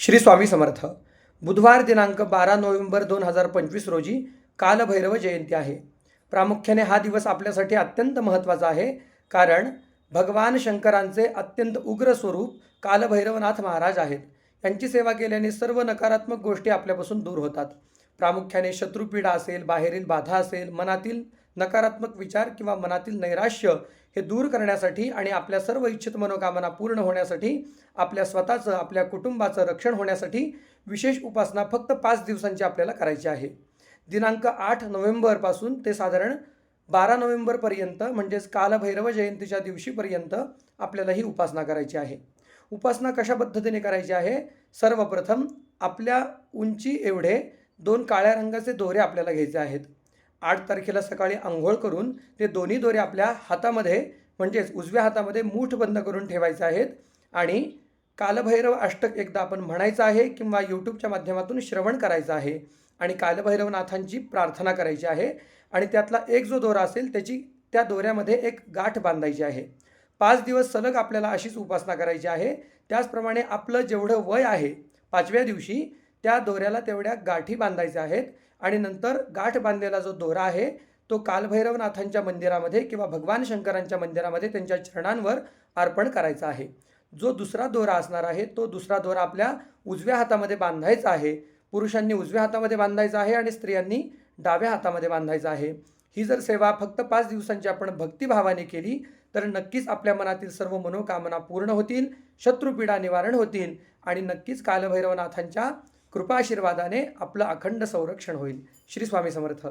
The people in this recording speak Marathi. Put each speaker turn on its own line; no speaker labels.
श्री स्वामी समर्थ. बुधवार दिनांक बारा नोव्हेंबर दोन हजार पंचवीस रोजी कालभैरव जयंती आहे. प्रामुख्याने हा दिवस आपल्यासाठी अत्यंत महत्त्वाचा आहे. कारण भगवान शंकरांचे अत्यंत उग्र स्वरूप कालभैरवनाथ महाराज आहेत. यांची सेवा केल्याने सर्व नकारात्मक गोष्टी आपल्यापासून दूर होतात. प्रामुख्याने शत्रुपीडा असेल बाहेरील बाधा असेल मनातील नकारात्मक विचार किंवा मनातील नैराश्य हे दूर करण्यासाठी आणि आपल्या सर्व इच्छित मनोकामना पूर्ण होण्यासाठी आपल्या स्वतःचं आपल्या कुटुंबाचं रक्षण होण्यासाठी विशेष उपासना फक्त पाच दिवसांची आपल्याला करायची आहे. दिनांक आठ नोव्हेंबरपासून ते साधारण बारा नोव्हेंबरपर्यंत म्हणजेच कालभैरव जयंतीच्या दिवशीपर्यंत आपल्याला ही उपासना करायची आहे. उपासना कशा पद्धतीने करायची आहे? सर्वप्रथम आपल्या उंची एवढे दोन काळ्या रंगाचे दोरे आपल्याला घ्यायचे आहेत. आठ तारखेला सकाळी आंघोळ करून ते दोन्ही दोरे आपल्या हातामध्ये म्हणजेच उजव्या हातामध्ये मूठ बंद करून ठेवायचे आहेत. आणि कालभैरव अष्टक एकदा आपण म्हणायचं आहे किंवा यूट्यूबच्या माध्यमातून श्रवण करायचं आहे. आणि कालभैरवनाथांची प्रार्थना करायची आहे. आणि त्यातला एक जो दोरा असेल त्याची त्या दोऱ्यामध्ये एक गाठ बांधायची आहे. पाच दिवस सलग आपल्याला अशीच उपासना करायची आहे. त्याचप्रमाणे आपलं जेवढं वय आहे पाचव्या दिवशी त्या दोऱ्याला तेवढ्या गाठी बांधायच्या आहेत आणि नंतर गाठ बांधलेला जो दोरा आहे तो कालभैरवनाथांच्या मंदिरामध्ये किंवा भगवान शंकरांच्या मंदिरामध्ये त्यांच्या चरणांवर अर्पण करायचा आहे. जो दुसरा दोरा असणार आहे तो दुसरा दोरा आपल्या उजव्या हातामध्ये बांधायचा आहे. पुरुषांनी उजव्या हातामध्ये बांधायचा आहे आणि स्त्रियांनी डाव्या हातामध्ये बांधायचा आहे. ही जर सेवा फक्त पाच दिवसांची आपण भक्तिभावाने केली तर नक्कीच आपल्या मनातील सर्व मनोकामना पूर्ण होतील शत्रुपीडा निवारण होतील आणि नक्कीच कालभैरवनाथांच्या कृपाशीर्वादाने आपलं अखंड संरक्षण होईल. श्री स्वामी समर्थ.